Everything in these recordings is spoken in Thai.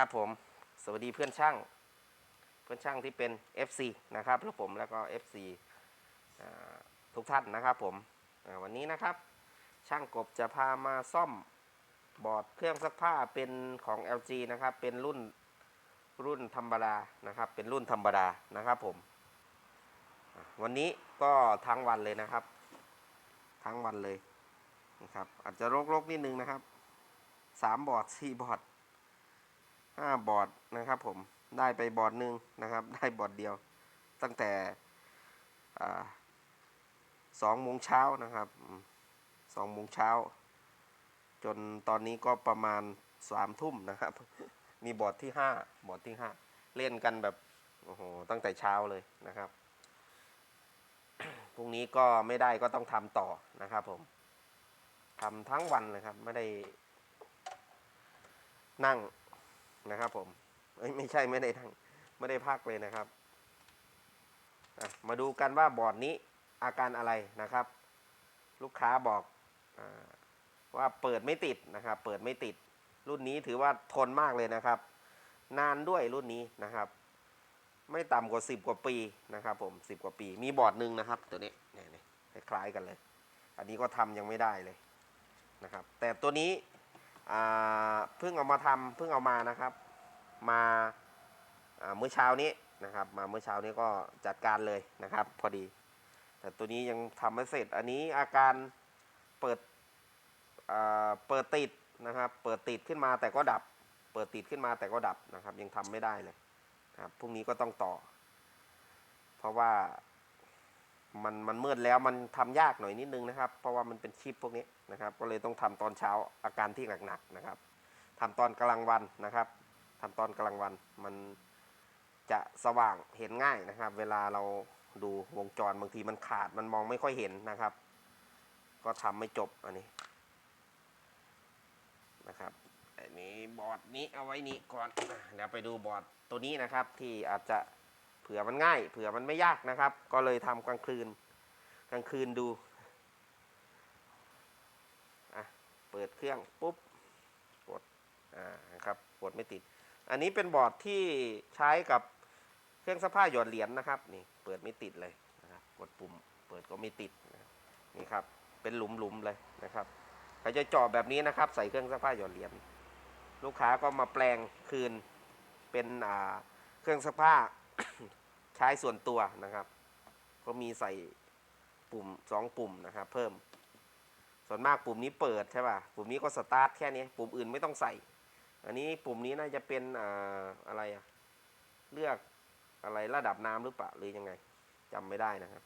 ครับผมสวัสดีเพื่อนช่าง เพื่อนช่างที่เป็น FC นะครับแล้วผมแล้วก็ FC ทุกท่านนะครับผมวันนี้นะครับช่างกบจะพามาซ่อมบอร์ดเครื่องซักผ้าเป็นของ LG นะครับเป็นรุ่นรุ่นธรรมดานะครับ เป็นรุ่นธรรมดานะครับผม วันนี้ก็ทั้งวันเลยนะครับ ทั้งวันเลยนะครับ อาจจะรกๆนิดนึงนะครับสามบอร์ดสี่บอร์ด ห้าบอร์ดนะครับผมได้ไปบอร์ดหนึ่งนะครับ ได้บอร์ดเดียว ตั้งแต่สองโมงเช้านะครับสองโมงเช้า จนตอนนี้ก็ประมาณสามทุ่มนะครับ มีบอร์ดที่ห้าบอร์ดที่ห้าเล่นกันแบบโอ้โหตั้งแต่เช้าเลยนะครับพรุ่งนี้ก็ไม่ได้ก็ต้องทำต่อนะครับผมทำทั้งวันเลยครับ ไม่ได้นั่ง นะครับ ผมเอ้ยไม่ใช่ไม่ได้ทั้งไม่ได้พักเลยนะครับ มาดูกันว่าบอร์ดนี้อาการอะไรนะครับ ลูกค้าบอกอว่าเปิดไม่ติดนะครับ เปิดไม่ติด รุ่นนี้ถือว่าทนมากเลยนะครับ นานด้วยรุ่นนี้นะครับ ไม่ต่ำกว่า 10 กว่าปีนะครับผม10 กว่าปี มีบอร์ดหนึ่งนะครับ ตัวนี้เนี่ยคล้ายกันเลย อันนี้ก็ทำยังไม่ได้เลยนะครับ แต่ตัวนี้ เพิ่งเอามาทำเพิ่งเอามานะครับ มาเมื่อเช้านี้นะครับ มาเมื่อเช้านี้ก็จัดการเลยนะครับ พอดี แต่ตัวนี้ยังทำไม่เสร็จ อันนี้อาการเปิดเปิดติดนะครับ เปิดติดขึ้นมาแต่ก็ดับ เปิดติดขึ้นมาแต่ก็ดับนะครับ ยังทำไม่ได้เลยครับพรุ่งนี้ก็ต้องต่อ เพราะว่า มันมันมืดแล้วมันทำยากหน่อยนิดนึงนะครับ เพราะว่ามันเป็นชิปพวกนี้นะครับ ก็เลยต้องทำตอนเช้าอาการที่หนักๆนะครับทำตอนกลางวันนะครับทำตอนกลางวันมันจะสว่างเห็นง่ายนะครับ เวลาเราดูวงจรบางทีมันขาดมันมองไม่ค่อยเห็นนะครับ ก็ทำไม่จบอันนี้นะครับอันนี้บอร์ดนี้เอาไว้นี้ก่อนเดี๋ยวไปดูบอร์ดตัวนี้นะครับที่อาจจะ เผื่อมันง่าย เผื่อมันไม่ยากนะครับ ก็เลยทำกลางคืน กลางคืนดูอะเปิดเครื่องปุ๊บกดอ่านะครับกดไม่ติด อันนี้เป็นบอร์ดที่ใช้กับเครื่องซักผ้าหยอดเหรียญนะครับนี่เปิดไม่ติดเลยนะครับกดปุ่ม เปิดก็ไม่ติดน,ะนี่ครับเป็นหลุมๆเลยนะครับเขาจะเจาะแบบนี้นะครับ ใส่เครื่องซักผ้าหยอดเหรียญลูกค้าก็มาแปลงคืนเป็นอ่าเครื่องซักผ้า ใช้ส่วนตัวนะครับ ก็มีใส่ปุ่มสองปุ่มนะครับ เพิ่ม ส่วนมากปุ่มนี้เปิดใช่ป่ะ ปุ่มนี้ก็สตาร์ทแค่นี้ ปุ่มอื่นไม่ต้องใส่ อันนี้ปุ่มนี้น่าจะเป็นอ่าอะไรอะเลือกอะไรระดับน้ำหรือเปล่าหรือยังไงจำไม่ได้นะครับ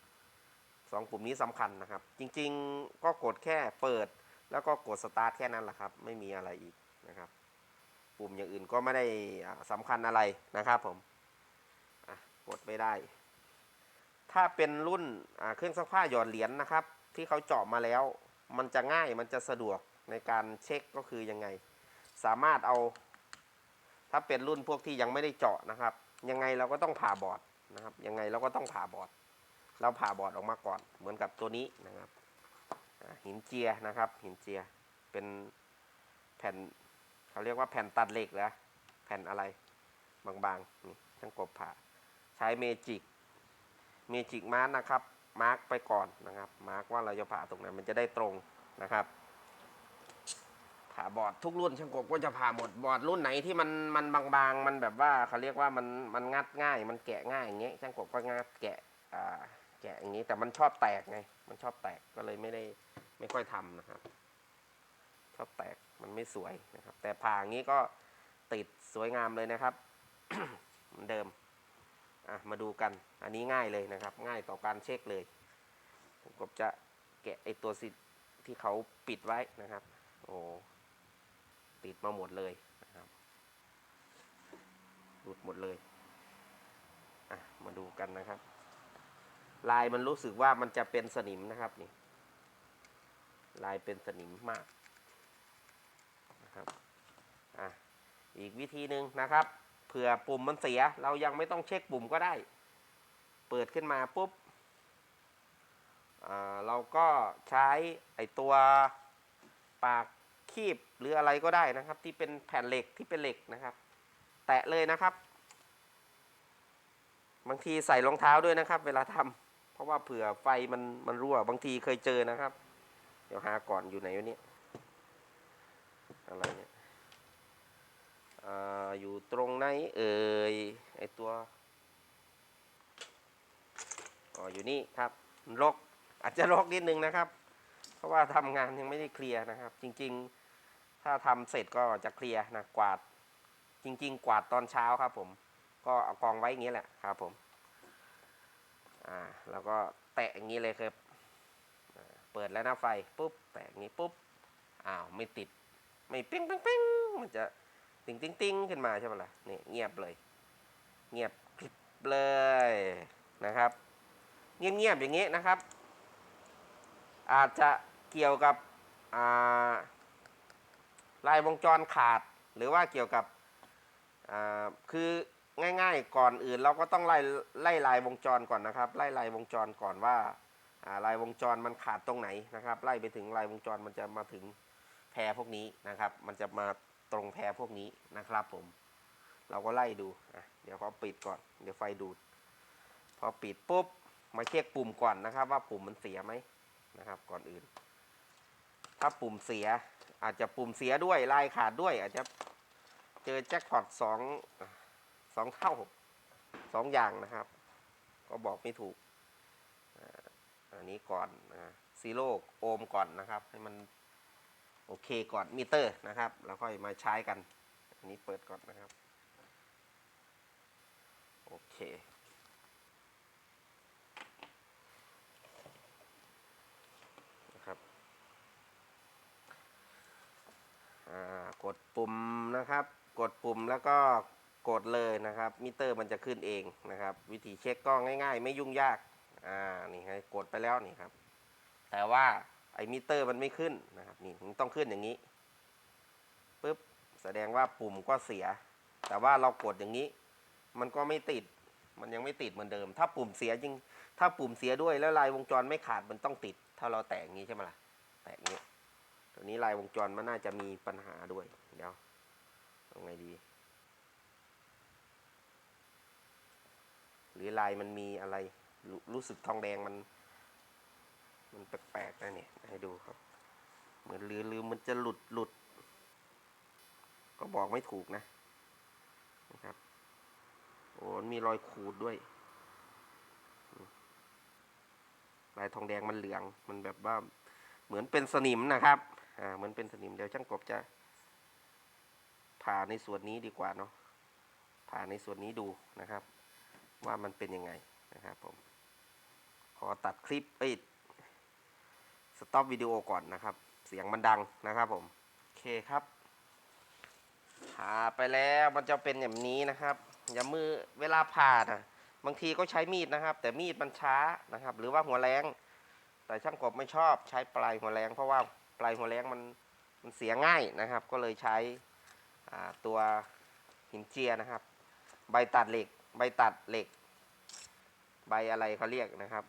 สองปุ่มนี้สำคัญนะครับ จริงๆก็กดแค่เปิด แล้วก็กดสตาร์ทแค่นั้นแหละครับ ไม่มีอะไรอีกนะครับ ปุ่มอย่างอื่นก็ไม่ได้อ่าสำคัญอะไรนะครับผม กดไม่ได้ ถ้าเป็นรุ่นเครื่องซักผ้าหยอดเหรียญนะครับ ที่เขาเจาะมาแล้ว มันจะง่ายมันจะสะดวกในการเช็คก็คือยังไง สามารถเอา ถ้าเป็นรุ่นพวกที่ยังไม่ได้เจาะนะครับ ยังไงเราก็ต้องผ่าบอร์ดนะครับ ยังไงเราก็ต้องผ่าบอร์ด เราผ่าบอร์ดออกมาก่อนเหมือนกับตัวนี้นะครับหินเจียนะครับ หินเจียเป็นแผ่นเขาเรียกว่าแผ่นตัดเหล็กนะแผ่นอะไรบางๆนี่ช่างกบผ่า ใช้เมจิกเมจิกมาร์กนะครับ มาร์กไปก่อนนะครับ มาร์กว่าเราจะผ่าตรงไหนมันจะได้ตรงนะครับ ผ่าบอร์ดทุกรุ่นช่างกบก็จะผ่าหมดบอร์ดรุ่นไหนที่มันมันบางๆ มันแบบว่าเขาเรียกว่ามันมันงัดง่าย มันแกะง่ายอย่างเงี้ยช่างกบก็งัดแกะอ่าแกะอย่างงี้แต่มันชอบแตกไง มันชอบแตกก็เลยไม่ได้ไม่ค่อยทำนะครับ ชอบแตกมันไม่สวยนะครับ แต่ผ่าอย่างงี้ก็ติดสวยงามเลยนะครับเหมือนเดิม อะมาดูกัน อันนี้ง่ายเลยนะครับ ง่ายต่อการเช็คเลย ผมก็จะแกะไอตัวสิที่เขาปิดไว้นะครับ โอ้ติดมาหมดเลยนะครับหลุดหมดเลยอะมาดูกันนะครับ ลายมันรู้สึกว่ามันจะเป็นสนิมนะครับนี่ ลายเป็นสนิมมากนะครับอะอีกวิธีหนึ่งนะครับ เผื่อปุ่มมันเสีย เรายังไม่ต้องเช็คปุ่มก็ได้ เปิดขึ้นมาปุ๊บเราก็ใช้ไอตัวปากคีบหรืออะไรก็ได้นะครับ ที่เป็นแผ่นเหล็กที่เป็นเหล็กนะครับ แตะเลยนะครับ บางทีใส่รองเท้าด้วยนะครับ เวลาทำเพราะว่าเผื่อไฟมันมันรั่วบางทีเคยเจอนะครับ เดี๋ยวหาก่อนอยู่ไหนวะเนี่ยอะไรเนี่ย อยู่ตรงไหนเอ่ยไอตัวอ๋ออยู่นี่ครับรกอาจจะรกนิดนึงนะครับ เพราะว่าทำงานยังไม่ได้เคลียร์นะครับ จริงๆ ถ้าทำเสร็จก็จะเคลียร์นะกวาด จริง ๆ กวาดตอนเช้าครับ ผม ก็เอากองไว้อย่างนี้แหละครับ ผมอ่าแล้วก็แตะอย่างนี้เลยครับเปิดแล้วนะไฟปุ๊บแตะอย่างนี้ปุ๊บอ้าวไม่ติด ไม่ปิ้งปิ้งปิ้งมันจะ ติงติงติงขึ้นมาใช่ไหมล่ะนี่เงียบเลย เงียบกริบเลยนะครับเงียบเงียบๆอย่างนี้นะครับ อาจจะเกี่ยวกับลายวงจรขาดหรือว่าเกี่ยวกับคือง่ายๆก่อนอื่นเราก็ต้องไล่ไล่ลายวงจรก่อนนะครับ ไล่ลายวงจรก่อนว่าลายวงจรมันขาดตรงไหนนะครับ ไล่ไปถึงลายวงจรมันจะมาถึงแพรพวกนี้นะครับ มันจะมา ตรงแพรพวกนี้นะครับผม เราก็ไล่ดูอะเดี๋ยวเขาปิดก่อน เดี๋ยวไฟดูด พอปิดปุ๊บ มาเช็คปุ่มก่อนนะครับ ว่าปุ่มมันเสียไหมนะครับ ก่อนอื่น ถ้าปุ่มเสียอาจจะปุ่มเสียด้วยลายขาดด้วย อาจจะเจอแจ็คพอตสองสองเท่าสองอย่างนะครับ ก็บอกไม่ถูกอันนี้ก่อนนะซีโร่โอมก่อนนะครับ ให้มัน โอเคก่อนมิเตอร์นะครับ แล้วค่อยมาใช้กัน อันนี้เปิดก่อนนะครับ โอเค นะครับอ่ากดปุ่มนะครับ กดปุ่มแล้วก็กดเลยนะครับ มิเตอร์มันจะขึ้นเองนะครับ วิธีเช็คก็ง่าย ๆ ไม่ยุ่งยาก อ่า นี่ให้กดไปแล้วนี่ครับ แต่ว่า ไอมิเตอร์มันไม่ขึ้นนะครับนี่มันต้องขึ้นอย่างนี้ปุ๊บแสดงว่าปุ่มก็เสีย แต่ว่าเรากดอย่างนี้ มันก็ไม่ติด มันยังไม่ติดเหมือนเดิม ถ้าปุ่มเสียจริง ถ้าปุ่มเสียด้วยแล้วลายวงจรไม่ขาดมันต้องติด ถ้าเราแตะอย่างนี้ใช่ไหมล่ะแตะอย่างนี้ตัวนี้ลายวงจรมันน่าจะมีปัญหาด้วยเดี๋ยวเอาไงดี หรือลายมันมีอะไรรรู้สึกทองแดงมัน มันแปลกๆนะเนี่ยให้ดูครับ เหมือนหรือหรือมันจะหลุดหลุด ก็บอกไม่ถูกนะนะครับ โอ้มีรอยขูดด้วยลายทองแดงมันเหลืองมันแบบว่าเหมือนเป็นสนิมนะครับ อ่า เหมือนเป็นสนิมเดี๋ยวช่างกบจะ ผ่าในส่วนนี้ดีกว่าเนาะ ผ่าในส่วนนี้ดูนะครับ ว่ามันเป็นยังไงนะครับผม ขอตัดคลิปเอ้ สต็อปวิดีโอก่อนนะครับ เสียงมันดังนะครับผม โอเคครับผ่าไปแล้วมันจะเป็นแบบนี้นะครับ อย่ามือเวลาผ่านะบางทีก็ใช้มีดนะครับ แต่มีดมันช้านะครับ หรือว่าหัวแรงแต่ช่างกบไม่ชอบใช้ปลายหัวแรงเพราะว่าปลายหัวแรงมันมันเสียง่ายนะครับ ก็เลยใช้ตัวหินเจียนะครับ ใบตัดเหล็ก ใบตัดเหล็ก ใบอะไรเขาเรียกนะครับ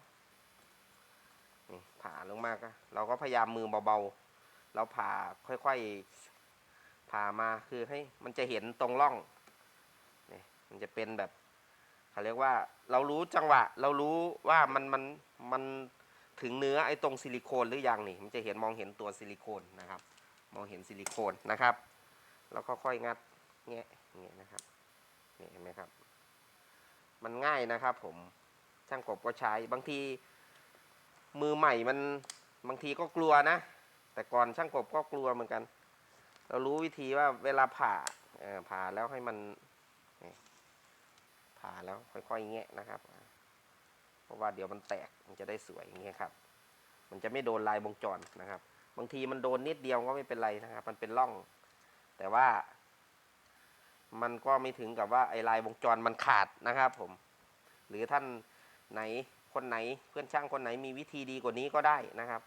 นี่ผ่าลงมากก็เราก็พยายามมือเบาๆ เราผ่าค่อยๆ ผ่ามาคือให้มันจะเห็นตรงร่องนี่มันจะเป็นแบบเขาเรียกว่าเรารู้จังหวะ เรารู้ว่ามันมันมันถึงเนื้อไอ้ตรงซิลิโคนหรือยังนี่ มันจะเห็นมองเห็นตัวซิลิโคนนะครับ มองเห็นซิลิโคนนะครับ แล้วก็ค่อยงัดแงะอย่างเงี้ยนะครับนี่เห็นไหมครับ มันง่ายนะครับ ผมช่างกบก็ใช้บางที มือใหม่มันบางทีก็กลัวนะ แต่ก่อนช่างกบก็กลัวเหมือนกัน เรารู้วิธีว่าเวลาผ่าผ่าแล้วให้มันผ่าแล้วค่อยๆแงะนะครับ เพราะว่าเดี๋ยวมันแตกมันจะได้สวยอย่างเงี้ยครับ มันจะไม่โดนลายวงจรนะครับ บางทีมันโดนนิดเดียวก็ไม่เป็นไรนะครับ มันเป็นร่อง แต่ว่า มันก็ไม่ถึงกับว่าไอ้ลายวงจรมันขาดนะครับ ผม หรือท่านไหน คนไหนเพื่อนช่างคนไหนมีวิธีดีกว่านี้ก็ได้นะครับ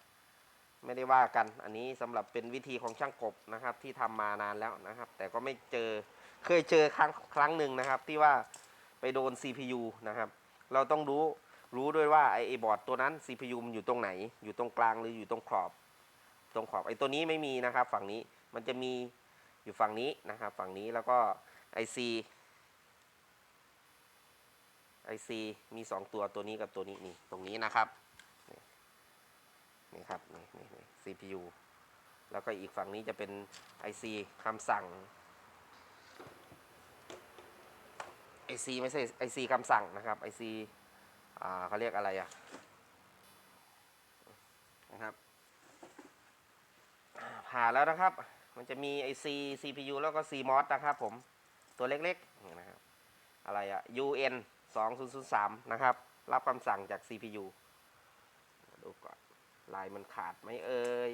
ไม่ได้ว่ากันอันนี้สำหรับเป็นวิธีของช่างกบนะครับ ที่ทำมานานแล้วนะครับ แต่ก็ไม่เจอเคยเจอครั้งครั้งหนึ่งนะครับ ที่ว่าไปโดน CPU นะครับ เราต้องรู้รู้ด้วยว่าไอไอ้บอร์ดตัวนั้น CPU มันอยู่ตรงไหน อยู่ตรงกลางหรืออยู่ตรงขอบ ตรงขอบไอ้ตัวนี้ไม่มีนะครับ ฝั่งนี้มันจะมีอยู่ฝั่งนี้นะครับ ฝั่งนี้แล้วก็ IC IC มี 2 ตัวตัวนี้กับตัวนี้นี่ตรงนี้นะครับนี่ครับนี่นี่นี่ CPU แล้วก็อีกฝั่งนี้จะเป็น IC คำสั่ง IC ไม่ใช่ IC คำสั่งนะครับ IC อ่าเขาเรียกอะไรอะนะครับอ่าผ่าแล้วนะครับ มันจะมี IC CPU แล้วก็ CMOS นะครับผม ตัวเล็กๆนี่นะครับอะไรอะ UN 2003 นะครับ รับคำสั่งจาก CPU ดูก่อน ลายมันขาดไหมเอ่ย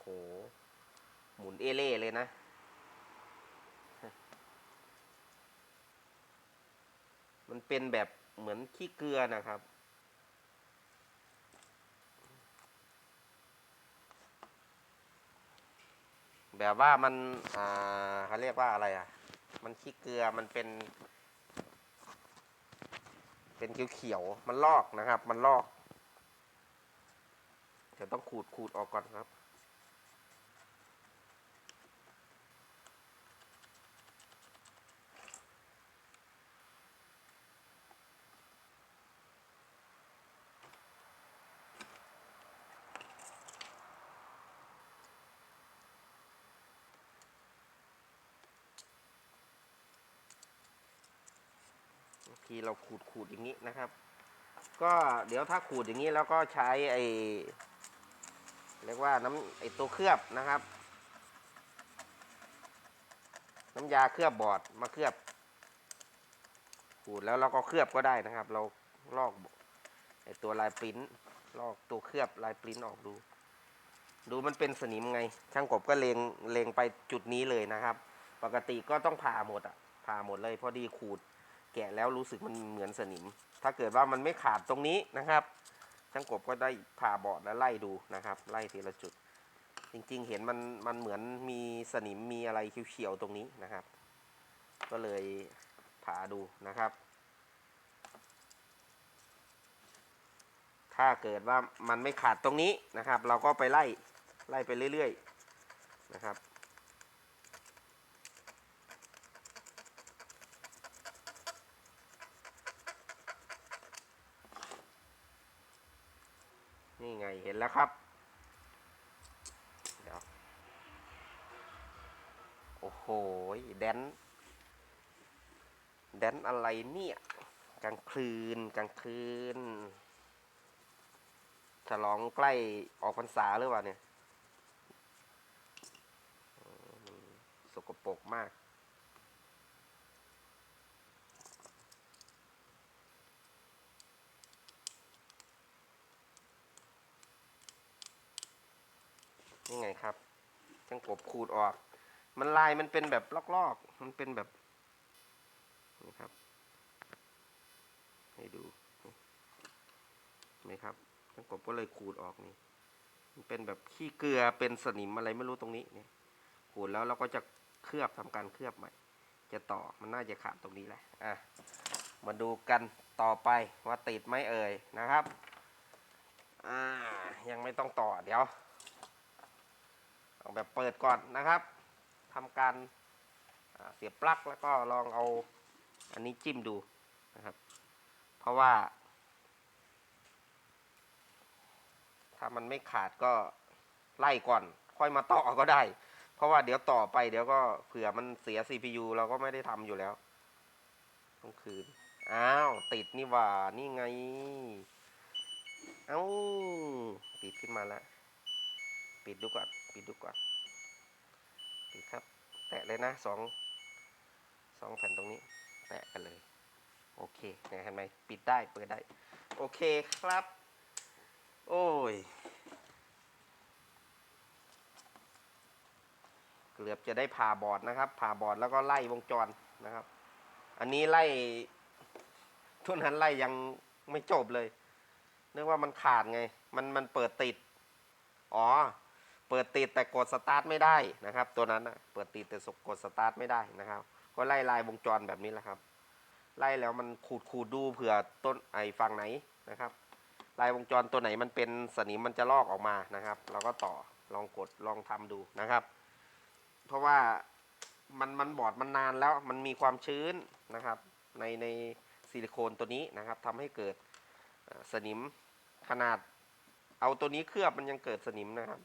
โหหมุนเอเล่เลยนะมันเป็นแบบเหมือนขี้เกลือนะครับ แบบว่ามัน อ่าเขาเรียกว่าอะไรอะ มันขี้เกลือมันเป็น เป็นเขียวๆมันลอกนะครับ มันลอกเดี๋ยวต้องขูดขูดออกก่อนครับ บาง ทีเราขูดขูดอย่างนี้นะครับ ก็เดี๋ยวถ้าขูดอย่างนี้แล้วก็ใช้ไอเรียกว่าน้ำไอตัวเคลือบนะครับ น้ำยาเคลือบบอร์ดมาเคลือบ ขูดแล้วเราก็เคลือบก็ได้นะครับ เราลอกไอตัวลายปริ้นลอกตัวเคลือบลายปริ้นออกดู ดูมันเป็นสนิมไง ช่างกบก็เลงเลงไปจุดนี้เลยนะครับ ปกติก็ต้องผ่าหมดอะผ่าหมดเลยพอดีขูด แกะแล้วรู้สึกมันเหมือนสนิม ถ้าเกิดว่ามันไม่ขาดตรงนี้นะครับช่างกบก็ได้ผ่าบาะแล้วไล่ดูนะครับ ไล่ทีละจุด จริงๆ เห็นมันมันเหมือนมีสนิมมีอะไรเขียวๆตรงนี้นะครับ ก็เลยผ่าดูนะครับ ถ้าเกิดว่ามันไม่ขาดตรงนี้นะครับ เราก็ไปไล่ไล่ไปเรื่อย ๆ นะครับ็นแล้วครับเดี๋ยวโอ้โหแดนแดนอะไรเนี่ยกลางคืนกลางคืนฉลองใกล้ออกพรรษาหรือเปล่าเนี่ยสกปรกมาก นี่ไงครับช่างกบขูดออก มันลายมันเป็นแบบลอกๆ มันเป็นแบบนี่ครับ ให้ดูเห็นไหมครับช่างกบก็เลยขูดออกนี่มันเป็นแบบขี้เกลือเป็นสนิมอะไรไม่รู้ตรงนี้เนี่ยขูดแล้วเราก็จะเคลือบทำการเคลือบใหม่ จะต่อมันน่าจะขาดตรงนี้แหละอะมาดูกันต่อไปว่าติดไหมเอ่ยนะครับ อ่ายังไม่ต้องต่อเดี๋ยว เอาแบบเปิดก่อนนะครับทำการเสียบปลั๊กแล้วก็ลองเอาอันนี้จิ้มดูนะครับ เพราะว่า ถ้ามันไม่ขาดก็ไล่ก่อน ค่อยมาต่อก็ได้ เพราะว่าเดี๋ยวต่อไปเดี๋ยวก็เผื่อมันเสีย CPU เราก็ไม่ได้ทำอยู่แล้วต้องคืน อ้าว ติดนี่หว่า นี่ไง เอ้า ติดขึ้นมาแล้ว ปิดดูก่อน ปิดดูก่อนปิดครับ แตะเลยนะสองสองแผ่นตรงนี้ แตะกันเลย โอเคเนี่ยเห็นไหมปิดได้เปิดได้ โอเคครับ โอ้ย เกือบจะได้ผ่าบอร์ดนะครับ ผ่าบอร์ดแล้วก็ไล่วงจรนะครับ อันนี้ไล่ทุนนั้นไล่ยังไม่จบเลยเนื่องว่ามันขาดไง มันมันเปิดติด อ๋อ เปิดติดแต่กดสตาร์ทไม่ได้นะครับ ตัวนั้นนะเปิดติดแต่กดสตาร์ทไม่ได้นะครับ ก็ไล่ลายวงจรแบบนี้แหละครับ ไล่แล้วมันขูดขูดดูเผื่อต้นไอ้ฝั่งไหนนะครับ ลายวงจรตัวไหนมันเป็นสนิมมันจะลอกออกมานะครับ เราก็ต่อลองกดลองทำดูนะครับ เพราะว่ามันมันบอดมันนานแล้วมันมีความชื้นนะครับ ในในซิลิโคนตัวนี้นะครับทำให้เกิดสนิมขนาด เอาตัวนี้เคลือบมันยังเกิดสนิมนะครับ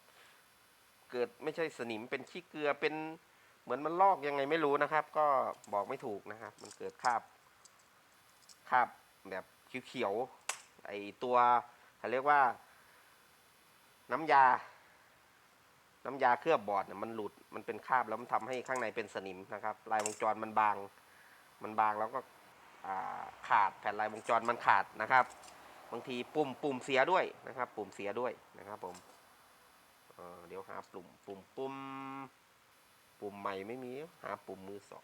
เกิดไม่ใช่สนิมเป็นขี้เกลือเป็นเหมือนมันลอกยังไงไม่รู้นะครับ ก็บอกไม่ถูกนะครับ มันเกิดคราบคราบแบบเขียวๆไอตัวเขาเรียกว่า น้ำยา น้ำยาเคลือบบอร์ดเนี่ยมันหลุดมันเป็นคราบแล้วมันทำให้ข้างในเป็นสนิมนะครับ ลายวงจรมันบาง มันบางแล้วก็ขาดแผ่นลายวงจรมันขาดนะครับ บางทีปุ่มปุ่มเสียด้วยนะครับ ปุ่มเสียด้วยนะครับผม เดี๋ยวหาปุ่ม ปุ่มปุ่มปุ่มใหม่ไม่มี หาปุ่มมือสอง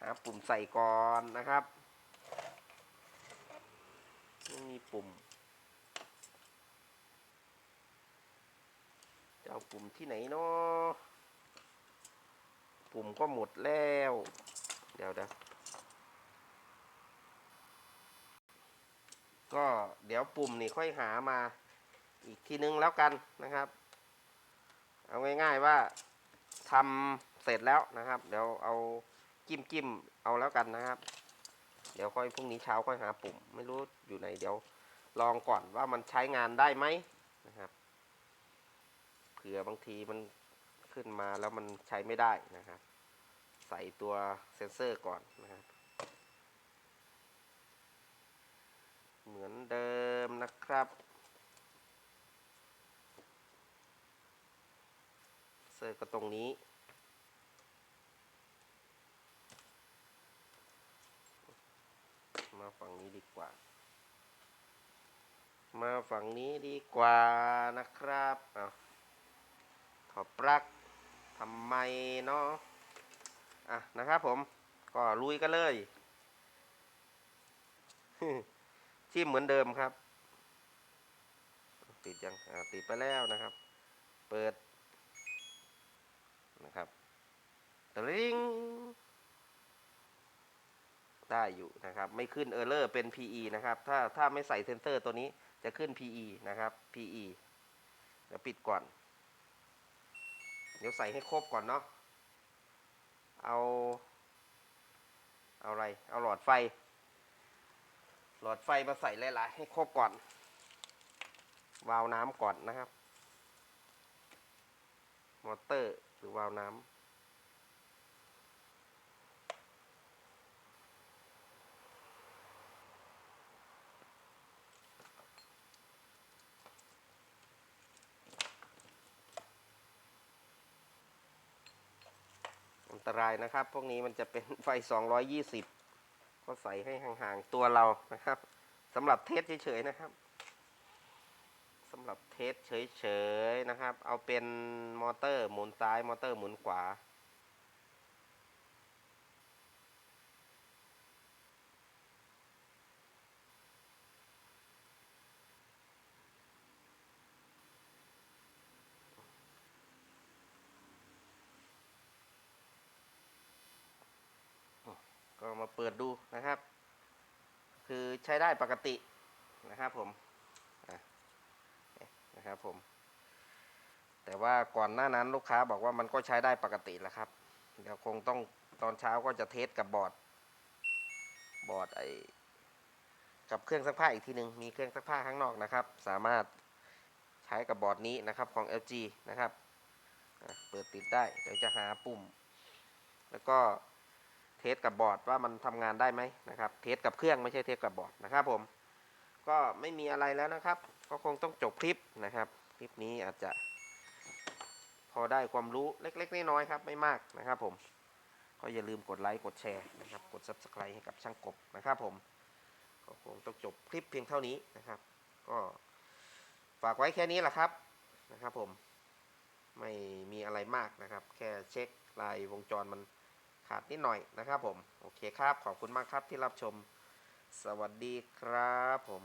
หาปุ่มใส่ก่อนนะครับไม่มีปุ่มจะเอาปุ่มที่ไหนเนาะปุ่มก็หมดแล้ว เดี๋ยวเดี๋ยวก็เดี๋ยวปุ่มนี่ค่อยหามาอีกทีนึงแล้วกันนะครับ เอาง่าย ๆว่าทำเสร็จแล้วนะครับ เดี๋ยวเอาจิ้มจิ้มๆเอาแล้วกันนะครับ เดี๋ยวค่อยพรุ่งนี้เช้าค่อยหาปุ่ม ไม่รู้อยู่ไหนเดี๋ยวลองก่อนว่ามันใช้งานได้ไหมนะครับเผื่อบางทีมันขึ้นมาแล้วมันใช้ไม่ได้นะครับ ใส่ตัวเซนเซอร์ก่อนนะครับ เหมือนเดิมนะครับ เซ อร์ก็ตรงนี้ มาฝั่งนี้ดีกว่า มาฝั่งนี้ดีกว่านะครับเอาถอดปลั๊กทำไมเนาะอะนะครับผมก็ลุยกันเลย จิ้มเหมือนเดิมครับ ติดยังติดไปแล้วนะครับ เปิด นะครับตริงได้อยู่นะครับ ไม่ขึ้นเออร์เลอร์เป็น PE นะครับ ถ้าถ้าไม่ใส่เซนเซอร์ตัวนี้จะขึ้น PE นะครับ PE เดี๋ยวปิดก่อน เดี๋ยวใส่ให้ครบก่อนเนาะเอา เอาอะไร เอาหลอดไฟ หลอดไฟมาใส่หลายๆ ให้ครบก่อน วาล์วน้ำก่อนนะครับ มอเตอร์ หรือวาล์วน้ำอันตรายนะครับ พวกนี้มันจะเป็นไฟ 220 ก็ใส่ให้ห่างๆตัวเรานะครับสำหรับเทสเฉยๆนะครับ สำหรับเทสเฉยๆนะครับ เอาเป็นมอเตอร์หมุนซ้ายมอเตอร์หมุนขวา ก็มาเปิดดูนะครับ คือใช้ได้ปกตินะครับผม นะครับผม แต่ว่าก่อนหน้านั้นลูกค้าบอกว่ามันก็ใช้ได้ปกติแล้วครับ เดี๋ยวคงต้องตอนเช้าก็จะเทสกับบอร์ด บอร์ดไอกับเครื่องซักผ้าอีกทีหนึ่งมีเครื่องซักผ้าข้างนอกนะครับ สามารถใช้กับบอร์ดนี้นะครับของ LG นะครับเปิดติดได้เดี๋ยวจะหาปุ่ม แล้วก็เทสกับบอร์ดว่ามันทำงานได้ไหมนะครับ เทสกับเครื่องไม่ใช่เทสกับบอร์ดนะครับผม ก็ไม่มีอะไรแล้วนะครับ ก็คงต้องจบคลิปนะครับ คลิปนี้อาจจะ พอได้ความรู้เล็กๆน้อยๆครับ ไม่มากนะครับผม ก็อย่าลืมกดไลค์กดแชร์นะครับ กด subscribe ให้กับช่างกบนะครับผม ก็คงต้องจบคลิปเพียงเท่านี้นะครับ ก็ฝากไว้แค่นี้แหละครับนะครับผมไม่มีอะไรมากนะครับ แค่เช็คลายวงจรมันขาดนิดหน่อยนะครับผม โอเคครับ ขอบคุณมากครับที่รับชม สวัสดีครับผม